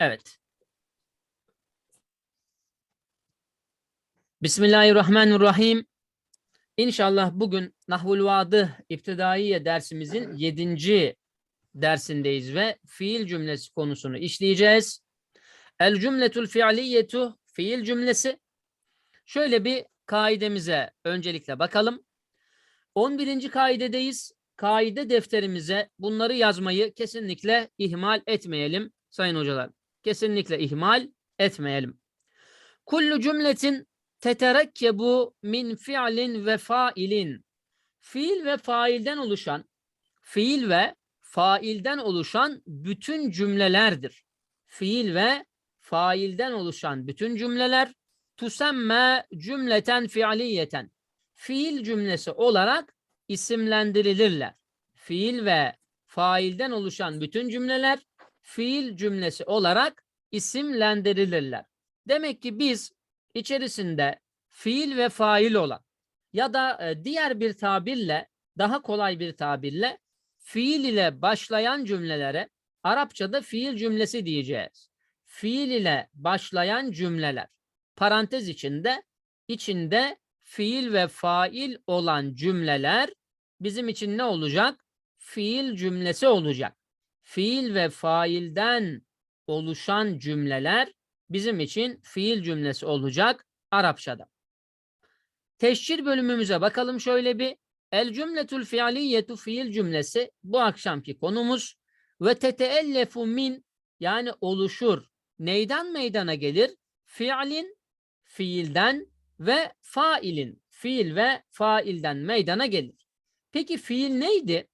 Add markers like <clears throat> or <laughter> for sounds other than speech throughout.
Evet. Bismillahirrahmanirrahim. İnşallah bugün Nahvul Vadı İptidaiye dersimizin 7. dersindeyiz ve fiil cümlesi konusunu işleyeceğiz. El cümletul fiiliyetu fiil cümlesi. Şöyle bir kaidemize öncelikle bakalım. 11. kaidedeyiz. Kaide defterimize bunları yazmayı kesinlikle ihmal etmeyelim sayın hocalar. Kesinlikle ihmal etmeyelim. Kullu cümletin teterekkebu min fi'lin ve failin. Fiil ve failden oluşan, fiil ve failden oluşan bütün cümlelerdir. Fiil ve failden oluşan bütün cümleler tusemme cümleten fiiliyeten. Fiil cümlesi olarak isimlendirilirler. Fiil ve failden oluşan bütün cümleler fiil cümlesi olarak isimlendirilirler. Demek ki biz içerisinde fiil ve fail olan ya da e, diğer bir tabirle daha kolay bir tabirle fiil ile başlayan cümlelere Arapçada fiil cümlesi diyeceğiz. Fiil ile başlayan cümleler parantez içinde içinde fiil ve fail olan cümleler bizim için ne olacak? Fiil cümlesi olacak. Fiil ve failden oluşan cümleler bizim için fiil cümlesi olacak Arapçada. Teşhir bölümümüze bakalım şöyle bir. El cümletul fiiliyetu fiil cümlesi bu akşamki konumuz ve teteellefu min yani oluşur. Neyden meydana gelir? Fiilin fiilden ve failin fiil ve failden meydana gelir. Peki fiil neydi?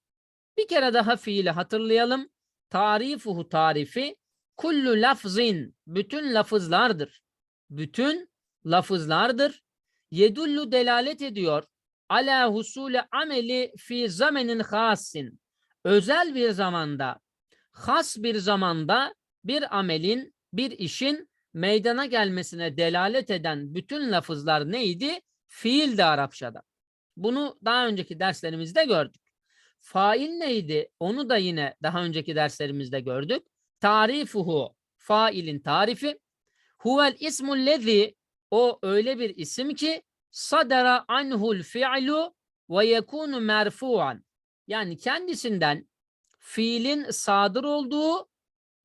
Bir kere daha fiili hatırlayalım. Tarifuhu tarifi kullu lafzin bütün lafızlardır. Bütün lafızlardır. Yedullu delalet ediyor. Ala husule ameli fi zamenin hasin. Özel bir zamanda, has bir zamanda bir amelin, bir işin meydana gelmesine delalet eden bütün lafızlar neydi? Fiildi Arapçada. Bunu daha önceki derslerimizde gördük. Fail neydi? Onu da yine daha önceki derslerimizde gördük. Tarifuhu, failin tarifi. Huvel ismul lezi, o öyle bir isim ki sadara anhul fi'lu ve yekunu merfu'an. Yani kendisinden fiilin sadır olduğu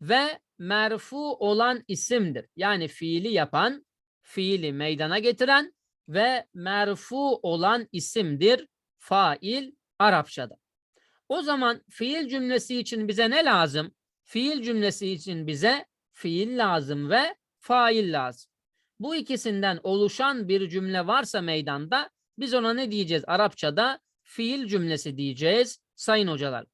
ve merfu olan isimdir. Yani fiili yapan, fiili meydana getiren ve merfu olan isimdir fail Arapçada. O zaman fiil cümlesi için bize ne lazım? Fiil cümlesi için bize fiil lazım ve fail lazım. Bu ikisinden oluşan bir cümle varsa meydanda biz ona ne diyeceğiz? Arapçada fiil cümlesi diyeceğiz sayın hocalar.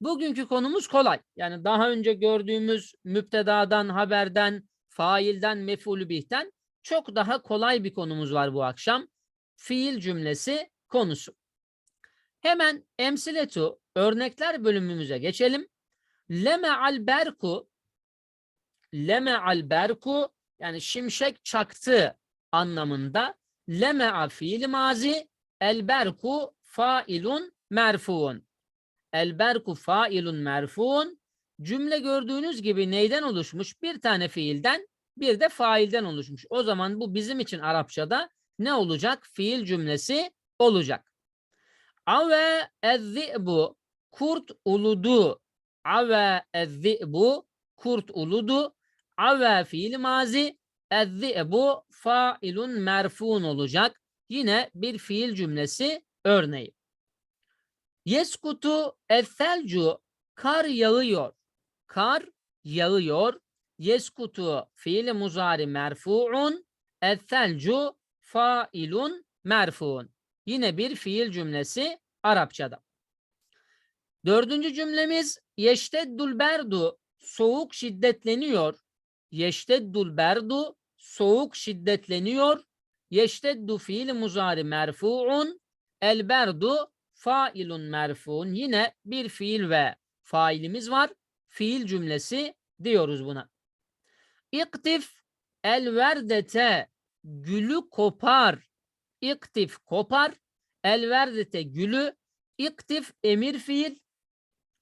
Bugünkü konumuz kolay. Yani daha önce gördüğümüz müptedadan, haberden, failden, mef'ulü bihten çok daha kolay bir konumuz var bu akşam. Fiil cümlesi konusu. Hemen emsiletu örnekler bölümümüze geçelim. Leme al berku leme al berku yani şimşek çaktı anlamında leme fiil mazi el berku failun merfuun el berku failun merfuun cümle gördüğünüz gibi neyden oluşmuş? Bir tane fiilden bir de failden oluşmuş. O zaman bu bizim için Arapçada ne olacak? Fiil cümlesi olacak. Ave ezzi'bu kurt uludu. Ave ezzi'bu kurt uludu. Ave fiil mazi ezzi'bu failun merfun olacak. Yine bir fiil cümlesi örneği. Yeskutu effelcu kar yağıyor. Kar yağıyor. Yeskutu fiil muzari merfuun effelcu failun merfuun. Yine bir fiil cümlesi Arapçada. Dördüncü cümlemiz yeşteddul berdu soğuk şiddetleniyor. Yeşteddul berdu soğuk şiddetleniyor. Yeşteddu fiil muzari merfuun el berdu failun merfuun. Yine bir fiil ve failimiz var. Fiil cümlesi diyoruz buna. İktif el verdete gülü kopar. İktif kopar. El verdete gülü. İktif emir fiil.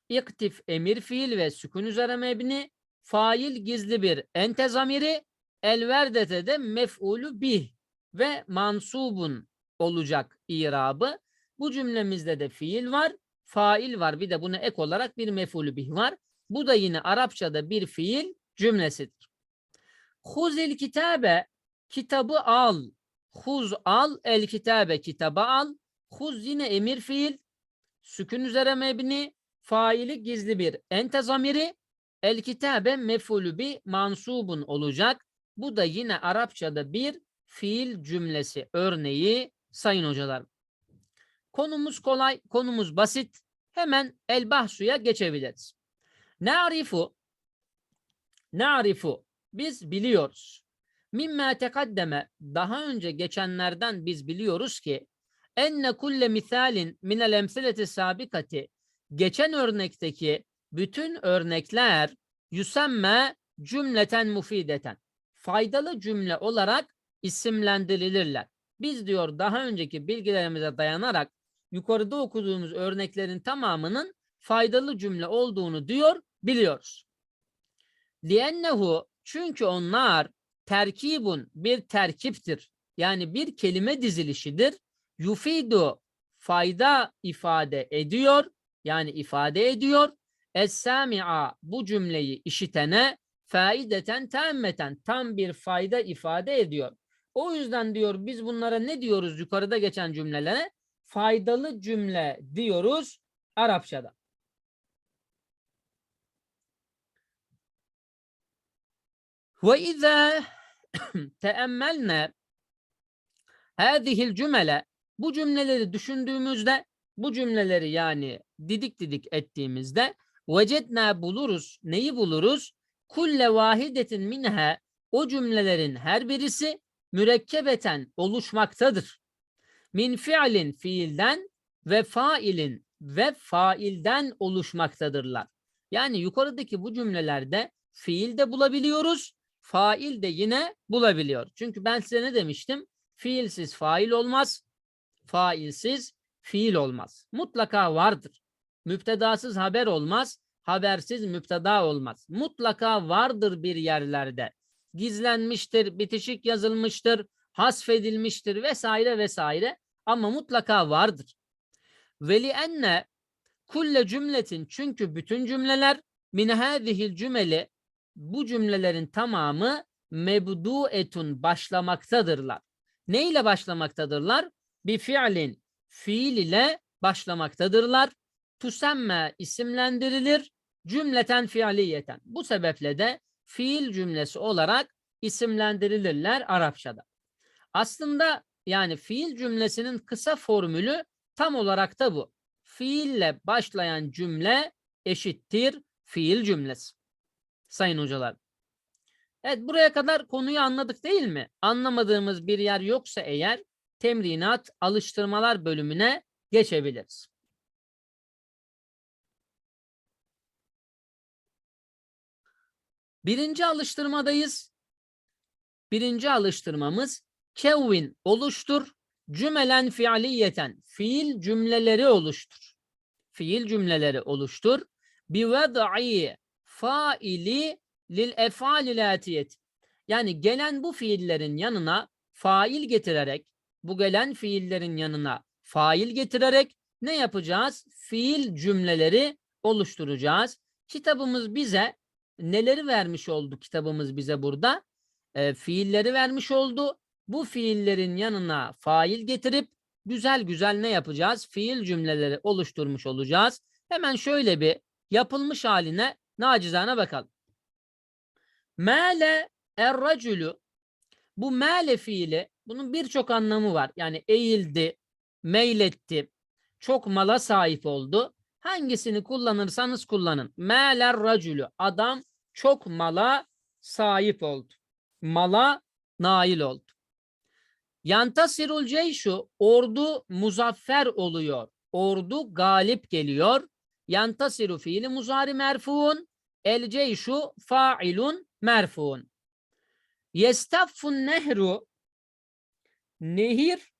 İktif emir fiil ve sükun üzere mebni. fail gizli bir ente zamiri elverdete de mef'ulü bih ve mansubun olacak irabı. Bu cümlemizde de fiil var, fail var. Bir de buna ek olarak bir mef'ulü bih var. Bu da yine Arapçada bir fiil cümlesidir. Huzil kitabe kitabı al. Huz al el kitabe kitabı al. Huz yine emir fiil. Sükün üzere mebni. Faili gizli bir ente zamiri. El kitabe mef'ulü bi mansubun olacak. Bu da yine Arapçada bir fiil cümlesi örneği sayın hocalar. Konumuz kolay, konumuz basit. Hemen el bahsuya geçebiliriz. Na'rifu Na'rifu biz biliyoruz. Mimma tekaddeme daha önce geçenlerden biz biliyoruz ki enne kulle misalin minel emsileti sabikati geçen örnekteki bütün örnekler yüsemme cümleten mufideten faydalı cümle olarak isimlendirilirler. Biz diyor daha önceki bilgilerimize dayanarak yukarıda okuduğumuz örneklerin tamamının faydalı cümle olduğunu diyor biliyoruz. Liennehu çünkü onlar terkibun bir terkiptir. Yani bir kelime dizilişidir. Yufidu fayda ifade ediyor. Yani ifade ediyor. Es-sami'a bu cümleyi işitene faideten temmeten tam bir fayda ifade ediyor. O yüzden diyor biz bunlara ne diyoruz yukarıda geçen cümlelere? Faydalı cümle diyoruz Arapçada. Ve izâ <clears throat> teemmelne hâzihil cümle bu cümleleri düşündüğümüzde bu cümleleri yani didik didik ettiğimizde vecedna buluruz. Neyi buluruz? Kulle vahidetin minha o cümlelerin her birisi mürekkebeten oluşmaktadır. Min fiilin fiilden ve failin ve failden oluşmaktadırlar. Yani yukarıdaki bu cümlelerde fiil de bulabiliyoruz, fail de yine bulabiliyor. Çünkü ben size ne demiştim? Fiilsiz fail olmaz, failsiz fiil olmaz. Mutlaka vardır. Müptedasız haber olmaz, habersiz müpteda olmaz. Mutlaka vardır bir yerlerde. Gizlenmiştir, bitişik yazılmıştır, hasfedilmiştir vesaire vesaire ama mutlaka vardır. Veli enne kulle cümletin çünkü bütün cümleler min hâzihil cümeli bu cümlelerin tamamı mebduetun başlamaktadırlar. Ne ile başlamaktadırlar? Bir fiilin fiil ile başlamaktadırlar. Tusemme isimlendirilir. Cümleten fiiliyeten. Bu sebeple de fiil cümlesi olarak isimlendirilirler Arapçada. Aslında yani fiil cümlesinin kısa formülü tam olarak da bu. Fiille başlayan cümle eşittir fiil cümlesi. Sayın hocalar. Evet buraya kadar konuyu anladık değil mi? Anlamadığımız bir yer yoksa eğer temrinat alıştırmalar bölümüne geçebiliriz. Birinci alıştırmadayız. Birinci alıştırmamız kevvin oluştur, cümelen fiiliyeten fiil cümleleri oluştur. Fiil cümleleri oluştur. Bi ved'i faili lil efalil atiyet. Yani gelen bu fiillerin yanına fail getirerek bu gelen fiillerin yanına fail getirerek ne yapacağız? Fiil cümleleri oluşturacağız. Kitabımız bize neleri vermiş oldu kitabımız bize burada? E, fiilleri vermiş oldu. Bu fiillerin yanına fail getirip güzel güzel ne yapacağız? Fiil cümleleri oluşturmuş olacağız. Hemen şöyle bir yapılmış haline nacizane bakalım. Mele erracülü bu mele fiili bunun birçok anlamı var. Yani eğildi, meyletti, çok mala sahip oldu. Hangisini kullanırsanız kullanın. Meler racülü adam çok mala sahip oldu. Mala nail oldu. Yantasirul ceyşu ordu muzaffer oluyor. Ordu galip geliyor. Yantasiru fiili muzari merfuun. El ceyşu failun merfuun. Yestaffun nehru nehir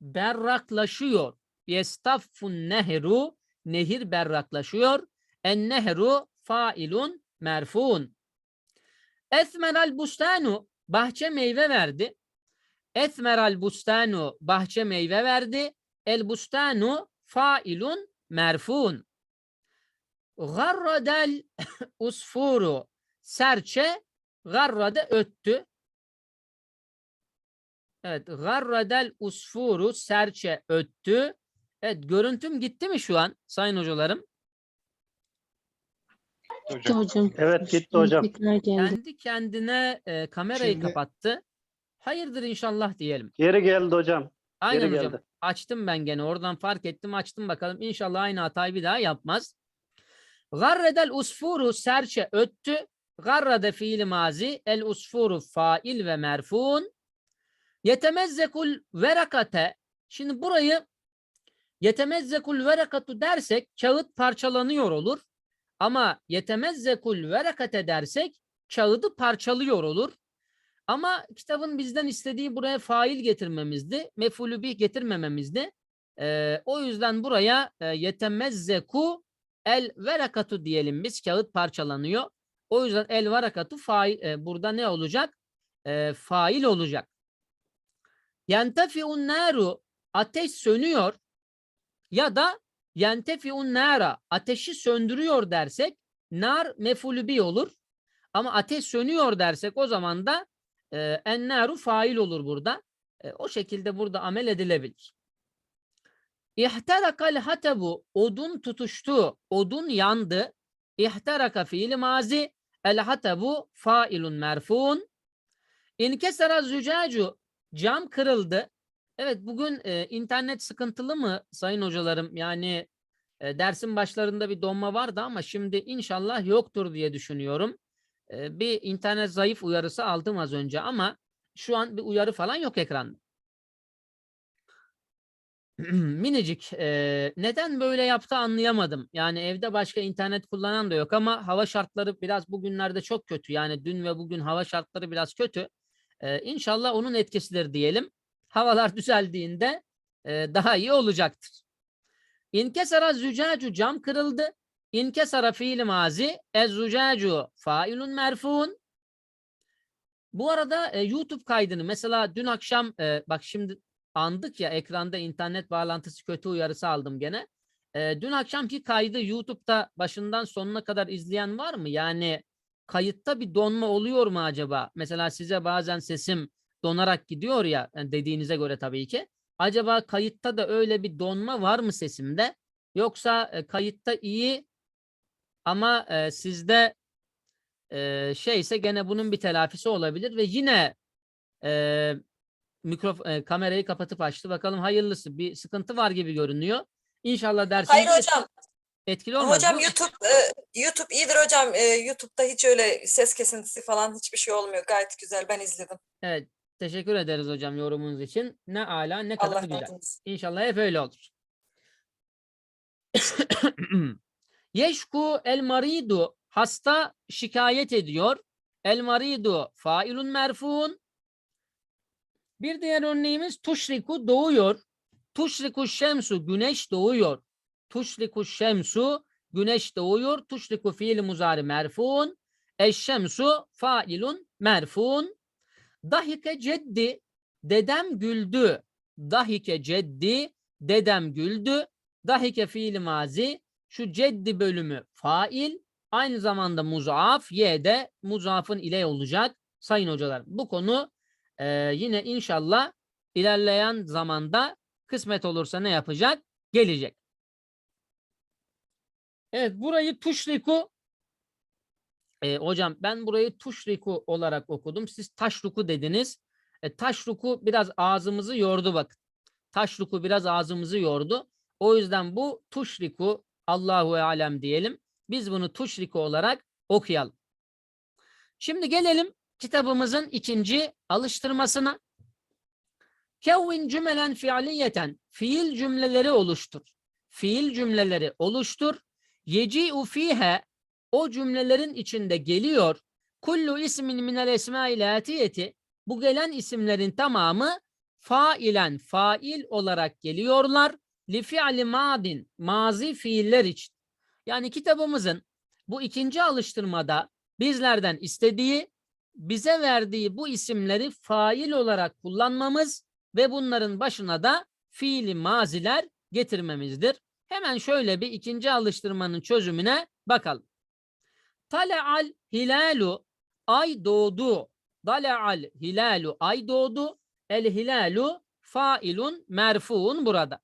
berraklaşıyor. Yestaffun nehru nehir berraklaşıyor. En nehru failun merfuun. Esmeral bustanu bahçe meyve verdi. Esmeral bustanu bahçe meyve verdi. El bustanu failun merfun. Garradel usfuru serçe garrade öttü. Evet, garradel usfuru serçe öttü. Evet, görüntüm gitti mi şu an sayın hocalarım? Gitti hocam. Evet gitti hocam. Kendi kendine e, kamerayı Şimdi- kapattı. Hayırdır inşallah diyelim. Geri geldi hocam. Aynen Geri hocam. geldi. Açtım ben gene oradan fark ettim açtım bakalım inşallah aynı hatayı bir daha yapmaz. Garredel usfuru serçe öttü. Garrede fiili mazi el usfuru fail ve merfun. Yetemezzekul verakate. Şimdi burayı yetemezzekul verakatu dersek kağıt parçalanıyor olur. Ama yetemezzekul verakate dersek kağıdı parçalıyor olur. Ama kitabın bizden istediği buraya fail getirmemizdi. Mefulü getirmememizdi. Ee, o yüzden buraya e, yetemezzeku el verakatu diyelim biz. Kağıt parçalanıyor. O yüzden el verakatu fail, e, burada ne olacak? E, fail olacak. Yentefiun naru ateş sönüyor ya da yentefiun nara ateşi söndürüyor dersek nar mefulü bih olur. Ama ateş sönüyor dersek o zaman da e, ennaru fail olur burada. E, o şekilde burada amel edilebilir. İhterakal hatebu odun tutuştu, odun yandı. İhteraka fiili mazi, el hatebu failun merfun. İnkesera zücacu cam kırıldı. Evet bugün e, internet sıkıntılı mı sayın hocalarım? Yani e, dersin başlarında bir donma vardı ama şimdi inşallah yoktur diye düşünüyorum. E, bir internet zayıf uyarısı aldım az önce ama şu an bir uyarı falan yok ekranda. <clears throat> Minicik. e, neden böyle yaptı anlayamadım. Yani evde başka internet kullanan da yok ama hava şartları biraz bugünlerde çok kötü. Yani dün ve bugün hava şartları biraz kötü. E, inşallah onun etkisidir diyelim. Havalar <laughs> düzeldiğinde e, daha iyi olacaktır. İnkesara zücacu cam kırıldı. İnkesara fiil mazi ezzucacu failun merfun. Bu arada e, YouTube kaydını mesela dün akşam e, bak şimdi andık ya ekranda internet bağlantısı kötü uyarısı aldım gene. E, dün akşamki kaydı YouTube'da başından sonuna kadar izleyen var mı? Yani kayıtta bir donma oluyor mu acaba? Mesela size bazen sesim donarak gidiyor ya yani dediğinize göre tabii ki. Acaba kayıtta da öyle bir donma var mı sesimde? Yoksa e, kayıtta iyi ama e, sizde e, şeyse gene bunun bir telafisi olabilir ve yine e, mikrof e, kamerayı kapatıp açtı. Bakalım hayırlısı. Bir sıkıntı var gibi görünüyor. İnşallah dersiniz Hayır hocam. etkili olmaz. Hocam mi? YouTube e, YouTube iyidir hocam. E, YouTube'da hiç öyle ses kesintisi falan hiçbir şey olmuyor. Gayet güzel. Ben izledim. Evet. Teşekkür ederiz hocam yorumunuz için. Ne ala ne kadar Allah güzel. olsun. İnşallah hep öyle olur. <coughs> Yeşku el maridu hasta şikayet ediyor. El maridu failun merfun. Bir diğer örneğimiz tuşriku doğuyor. Tuşriku şemsu güneş doğuyor. Tuşriku şemsu güneş doğuyor. Tuşriku fiil muzari merfun. Eşşemsu failun merfun. Dahike ceddi dedem güldü. Dahike ceddi dedem güldü. Dahike fiili mazi şu ceddi bölümü fail aynı zamanda muzaf y de muzafın ile olacak sayın hocalar. Bu konu e, yine inşallah ilerleyen zamanda kısmet olursa ne yapacak? Gelecek. Evet burayı tuşriku e, hocam ben burayı tuşriku olarak okudum. Siz taşruku dediniz. E, taşruku biraz ağzımızı yordu bak. Taşruku biraz ağzımızı yordu. O yüzden bu tuşriku Allahu alem diyelim. Biz bunu tuşriku olarak okuyalım. Şimdi gelelim kitabımızın ikinci alıştırmasına. Kevvin cümelen fiiliyeten fiil cümleleri oluştur. Fiil cümleleri oluştur. Yeci'u fihe o cümlelerin içinde geliyor. Kullu ismin minel esmail atiyeti bu gelen isimlerin tamamı failen fail olarak geliyorlar. Li fi'li madin mazi fiiller için. Yani kitabımızın bu ikinci alıştırmada bizlerden istediği bize verdiği bu isimleri fail olarak kullanmamız ve bunların başına da fiili maziler getirmemizdir. Hemen şöyle bir ikinci alıştırmanın çözümüne bakalım. Tale'al hilalu ay doğdu. Dale'al hilalu ay doğdu. El hilalu failun merfuun burada.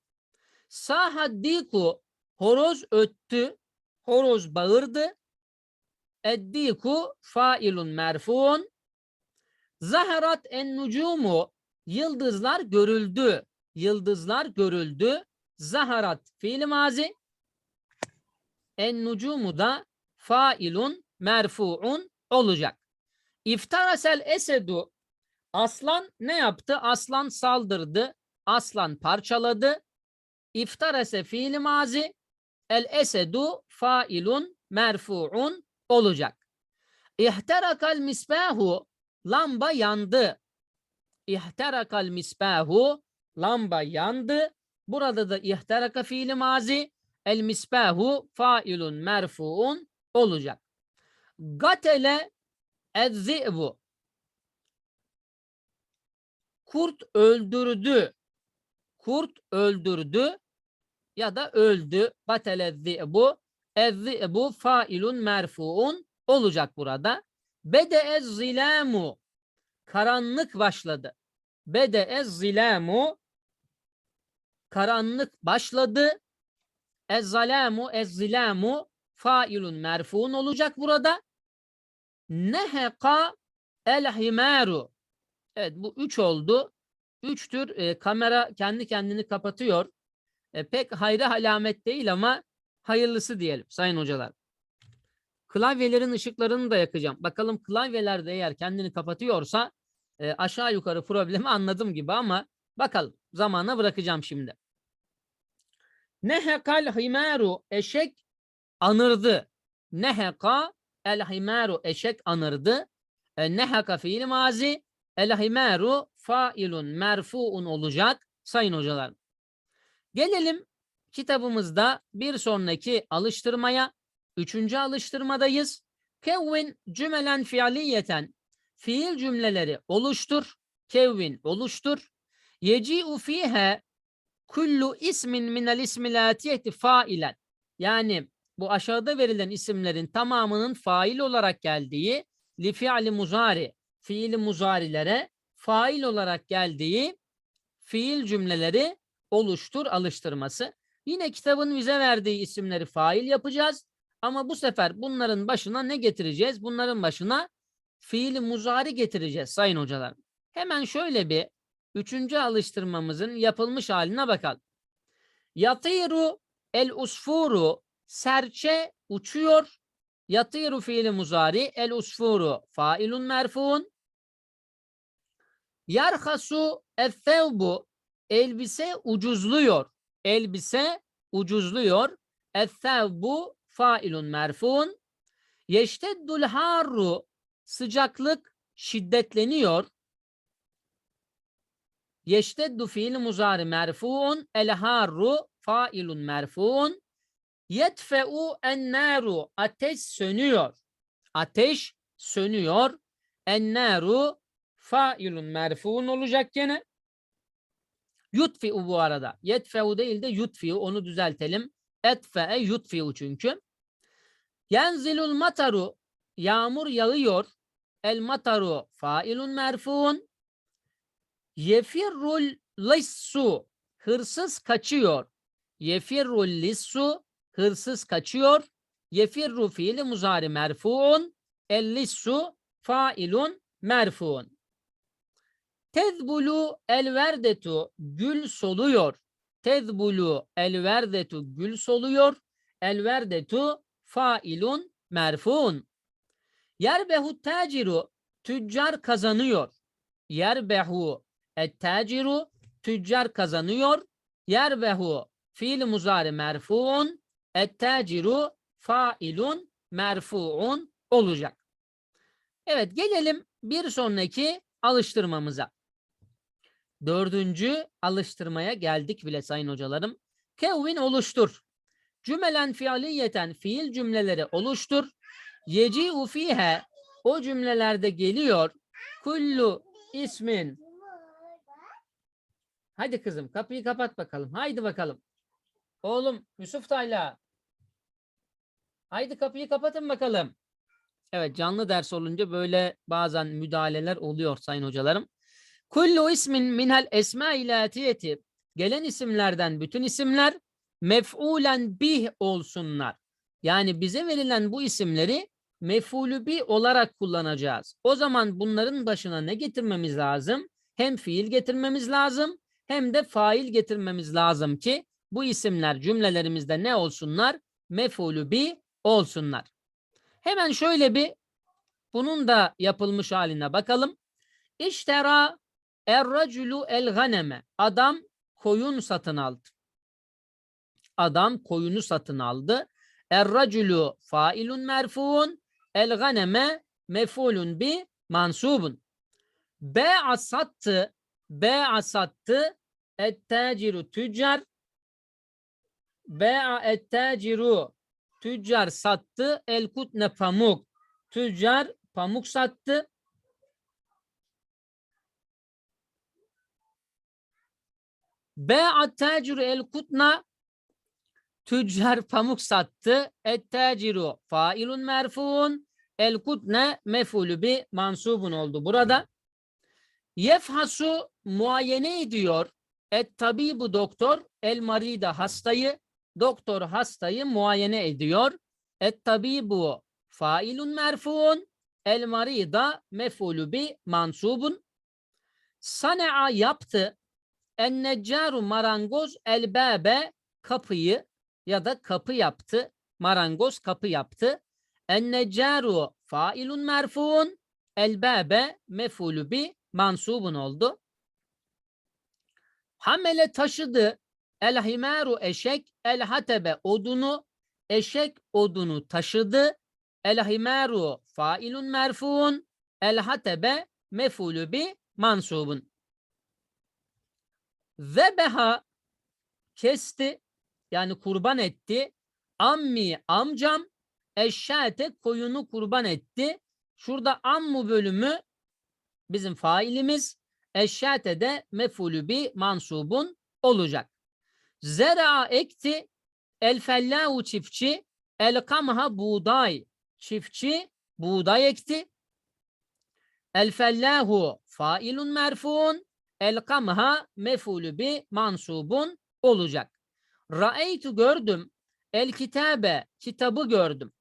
Sahaddiku horoz öttü. Horoz bağırdı. Eddiku failun merfuun. Zaharat en nucumu yıldızlar görüldü. Yıldızlar görüldü. Zaharat fiil mazi. En nucumu da failun merfuun olacak. İftarasel esedu aslan ne yaptı? Aslan saldırdı. Aslan parçaladı. İftarese fiil mazi. El esedu failun merfuun olacak. İhterakal misbahu lamba yandı. İhterakal misbahu lamba yandı. Burada da ihteraka fiili mazi. El misbahu failun merfuun olacak. Gatele ezzi'bu Kurt öldürdü. Kurt öldürdü ya da öldü. Gatele ezzi'bu ezzi'bu failun merfuun olacak burada. Bede ez zilamu karanlık başladı. Bede ez zilamu karanlık başladı. Ez-zalamu ez-zilamu failun merfuun olacak burada. Neheka el-himaru. Evet bu üç oldu. Üçtür. E, kamera kendi kendini kapatıyor. E, pek hayra alamet değil ama hayırlısı diyelim sayın hocalar. Klavyelerin ışıklarını da yakacağım. Bakalım klavyeler de eğer kendini kapatıyorsa e, aşağı yukarı problemi <laughs> anladım gibi ama bakalım zamana bırakacağım şimdi. Nehekal himaru eşek anırdı. Neheka el himaru eşek anırdı. E, neheka fiil mazi el himaru failun merfuun olacak sayın hocalar. Gelelim kitabımızda bir sonraki alıştırmaya. Üçüncü alıştırmadayız. Kevvin cümelen fiiliyeten fiil cümleleri oluştur. Kevvin oluştur. Yeci'u fihe kullu ismin minel ismilatiyeti failen. Yani bu aşağıda verilen isimlerin tamamının fail olarak geldiği li fiili muzari fiili muzarilere fail olarak geldiği fiil cümleleri oluştur alıştırması. Yine kitabın bize verdiği isimleri fail yapacağız. Ama bu sefer bunların başına ne getireceğiz? Bunların başına fiili muzari getireceğiz sayın hocalar. Hemen şöyle bir üçüncü alıştırmamızın yapılmış haline bakalım. Yatiru el usfuru serçe uçuyor. Yatiru fiili muzari el usfuru failun merfuun. Yarhasu el elbise ucuzluyor. Elbise ucuzluyor. el failun merfuun. Yeşteddul harru sıcaklık şiddetleniyor. Yeşteddu fiil muzari merfuun el harru failun merfuun. Yetfe'u ennaru ateş sönüyor. Ateş sönüyor. Ennaru failun merfuun olacak gene. Yutfi'u bu arada. Yetfe'u değil de yutfi'u onu düzeltelim. Etfe'e yutfi'u çünkü. Yenzilul mataru yağmur yağıyor. El mataru failun merfuun. Yefirrul lissu hırsız kaçıyor. Yefirrul lissu hırsız kaçıyor. Yefirru fiili muzari merfuun. El lissu failun merfuun. Tezbulu el verdetu gül soluyor. Tezbulu el verdetu gül soluyor. El verdetu failun merfuun. Yerbehu taciru tüccar kazanıyor. Yerbehu et taciru tüccar kazanıyor. Yerbehu fiil muzari merfuun et taciru failun merfuun olacak. Evet gelelim bir sonraki alıştırmamıza. Dördüncü alıştırmaya geldik bile sayın hocalarım. Kevvin oluştur. Cümelen fiiliyeten fiil cümleleri oluştur. Yeci'u fihe o cümlelerde geliyor. Kullu ismin. Hadi kızım kapıyı kapat bakalım. Haydi bakalım. Oğlum Yusuf Tayla. Haydi kapıyı kapatın bakalım. Evet canlı ders olunca böyle bazen müdahaleler oluyor sayın hocalarım. Kullu ismin minel esma ilatiyeti. Gelen isimlerden bütün isimler mef'ulen bih olsunlar. Yani bize verilen bu isimleri mef'ulü bih olarak kullanacağız. O zaman bunların başına ne getirmemiz lazım? Hem fiil getirmemiz lazım hem de fail getirmemiz lazım ki bu isimler cümlelerimizde ne olsunlar? Mef'ulü bih olsunlar. Hemen şöyle bir bunun da yapılmış haline bakalım. İştera erraculu el ganeme. Adam koyun satın aldı. Adam koyunu satın aldı. Erraculu failun merfuun el ganeme mefulun bi mansubun. Be'a sattı. Be'a sattı. Et-taciru tüccar. Be'a et-taciru tüccar sattı. El kutne pamuk. Tüccar pamuk sattı. Be'a taciru el kutna tüccar pamuk sattı. Et taciru failun merfuun el kutne mefulü bi mansubun oldu burada. Yefhasu muayene ediyor. Et tabibu doktor el marida hastayı doktor hastayı muayene ediyor. Et tabibu failun merfuun el marida mefulü bi mansubun. Sana'a yaptı. En neccaru marangoz el bebe kapıyı ya da kapı yaptı. Marangoz kapı yaptı. En neccaru failun merfuun el bebe mefulü bi mansubun oldu. Hamele taşıdı. El himaru eşek el hatebe odunu eşek odunu taşıdı. El himaru failun merfuun el hatebe bi mansubun. Zebeha kesti yani kurban etti. Ammi amcam eşşate koyunu kurban etti. Şurada ammu bölümü bizim failimiz. Eşşate de mefulü bi mansubun olacak. Zera ekti. El fellahu çiftçi. El kamha buğday. Çiftçi buğday ekti. El fellahu failun merfuun. El kamha mefulü bi mansubun olacak. Ra'eytu gördüm. El kitabe kitabı gördüm.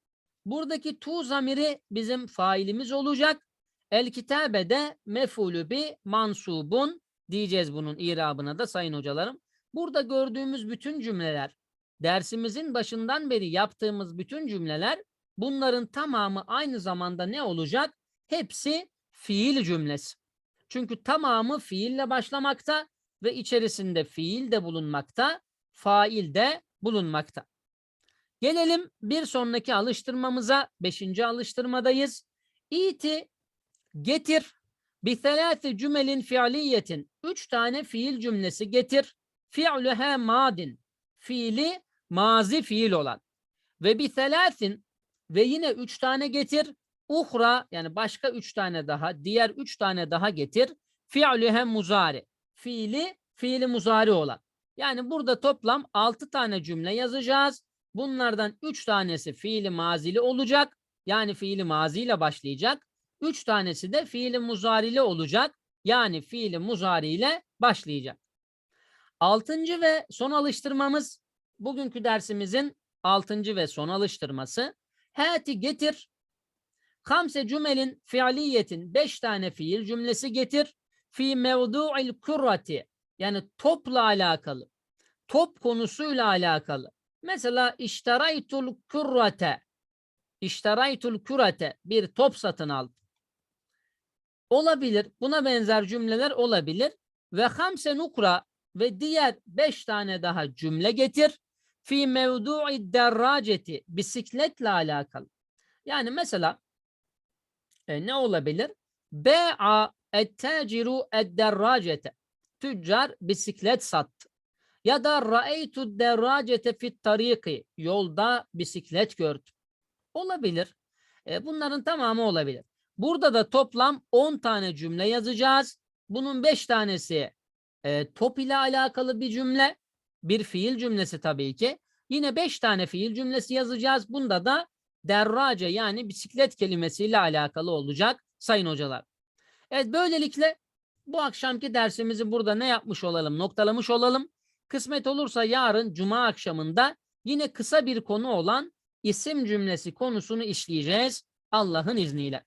Buradaki tu zamiri bizim failimiz olacak. El kitabe de mefulü bi mansubun diyeceğiz bunun irabına da sayın hocalarım. Burada gördüğümüz bütün cümleler, dersimizin başından beri yaptığımız bütün cümleler bunların tamamı aynı zamanda ne olacak? Hepsi fiil cümlesi. Çünkü tamamı fiille başlamakta ve içerisinde fiil de bulunmakta, fail de bulunmakta. Gelelim bir sonraki alıştırmamıza. Beşinci alıştırmadayız. İti getir. Bithelâti cümelin fiiliyetin. Üç tane fiil cümlesi getir. Fi'lühe madin. Fiili mazi fiil olan. Ve bithelâtin ve yine üç tane getir. Uhra yani başka üç tane daha, diğer üç tane daha getir. Fi'lühe muzari. Fiili, fiili muzari olan. Yani burada toplam altı tane cümle yazacağız. Bunlardan üç tanesi fiili mazili olacak. Yani fiili maziyle başlayacak. Üç tanesi de fiili muzarili olacak. Yani fiili muzariyle başlayacak. Altıncı ve son alıştırmamız bugünkü dersimizin altıncı ve son alıştırması. Hati getir. Hamse cümelin fiiliyetin beş tane fiil cümlesi getir. Fi mevdu'il kurrati yani topla alakalı. Top konusuyla alakalı. Mesela iştaraytul kurrate. İştaraytul kurate bir top satın aldım. Olabilir. Buna benzer cümleler olabilir. Ve hamse nukra ve diğer beş tane daha cümle getir. Fi mevdu'i derraceti bisikletle alakalı. Yani mesela e, ne olabilir? Be'a et-taciru ed-derracete. Tüccar bisiklet sattı. Ya da ra'eytu derracete fit tariki. Yolda bisiklet gördüm. Olabilir. E, bunların tamamı olabilir. Burada da toplam 10 tane cümle yazacağız. Bunun 5 tanesi e, top ile alakalı bir cümle. Bir fiil cümlesi tabii ki. Yine 5 tane fiil cümlesi yazacağız. Bunda da derrace yani bisiklet kelimesiyle alakalı olacak sayın hocalar. Evet böylelikle bu akşamki dersimizi burada ne yapmış olalım? Noktalamış olalım. Kısmet olursa yarın cuma akşamında yine kısa bir konu olan isim cümlesi konusunu işleyeceğiz Allah'ın izniyle.